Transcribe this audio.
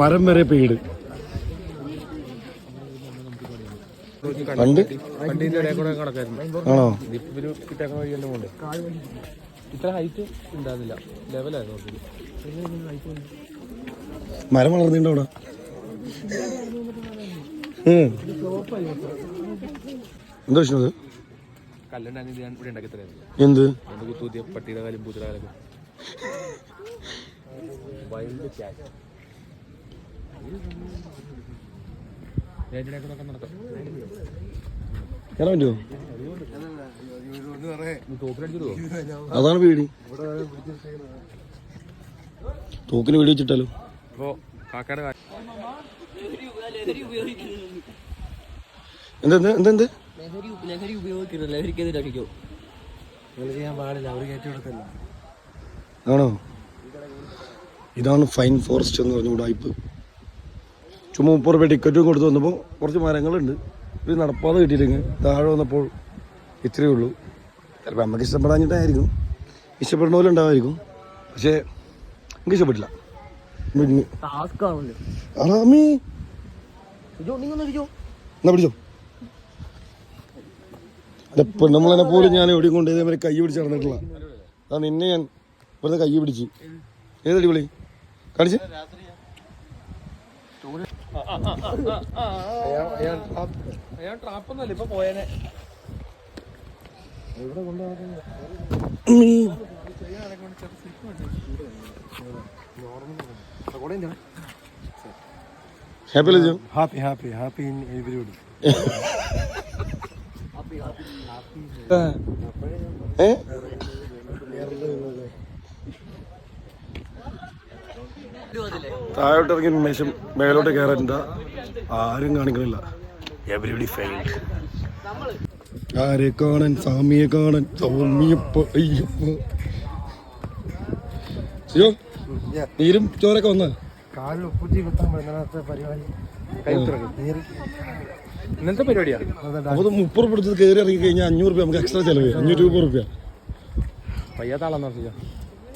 മരം വരെ പെയ്ഡ് പണ്ട് ആണോ? ഇത്ര ഹൈറ്റ് ഉണ്ടായിരുന്നില്ല. ലെവലായിരുന്നു കുറച്ചുകൂടി. മരം വളർന്നിട്ടുണ്ട് അവിടെ. എന്താ പ്രശ്നം എന്ത്? പട്ടിയുടെ കാലും പൂച്ചയുടെ കാലൊക്കെ. വൈൽഡ് ക്യാറ്റ് അതാണ് പേടി. തോക്കിന് പേടി വെച്ചിട്ടല്ലോ എന്തെന്ത് ലഹരി ഉപയോഗിക്കരുത് ലഹരിക്കെതിരെ ആണോ? ഇതാണ് ഫൈൻ ഫോറസ്റ്റ് എന്ന് പറഞ്ഞ ഉടായ്പ്. ചുമ്മാ മുപ്പത് രൂപ ടിക്കറ്റും കൊടുത്ത് വന്നപ്പോൾ കുറച്ച് മരങ്ങളുണ്ട്. ഇത് നടപ്പാതെ കിട്ടിയില്ലെങ്കിൽ താഴെ വന്നപ്പോൾ ഇത്രയേ ഉള്ളൂ. ചിലപ്പോൾ നമുക്ക് ഇഷ്ടപ്പെടാഞ്ഞിട്ടായിരിക്കും. ഇഷ്ടപ്പെടുന്ന പോലെ ഉണ്ടാവുമായിരിക്കും പക്ഷേ എനിക്ക് ഇഷ്ടപ്പെട്ടില്ല. എന്നാ പിടിച്ചോ? പെണ്ണുമ്പളെ പോലും ഞാൻ എവിടെയും കൊണ്ട് ഇതേമാതിരി കൈ പിടിച്ച് നടന്നിട്ടില്ല. അതാ നിന്നെ ഞാൻ വെറുതെ കൈ പിടിച്ച്. ഏതടി വിളി കാണിച്ച്. ഹാപ്പി അല്ലേ happy happy happy in everybody ഏ? താഴോട്ട് ഇറങ്ങിയ മേശം മേലോട്ട് കയറണ്ട ആരും കാണിക്കണില്ല. എവരിബഡി ഫെയിൽഡ് ആരെ കാണാൻ സ്വാമിയെ കാണാൻ സൗമ്യപ്പ അയ്യപ്പ. സിയോ നീരും ചോരൊക്കെ വന്ന? കാലിൽ ഉപ്പുറ്റി കുത്താൻ പറ്റുന്ന പരിപാടി. നീര്. ഇന്നത്തെ പരിപാടിയാ? അപ്പൊ മുപ്പത് രൂപ എടുത്ത് കയറി ഇറങ്ങി കഴിഞ്ഞാൽ അഞ്ഞൂറ് രൂപ നമുക്ക് എക്സ്ട്രാ ചെലവ് അഞ്ഞൂറ്റി മുപ്പത് രൂപ പറഞ്ഞാ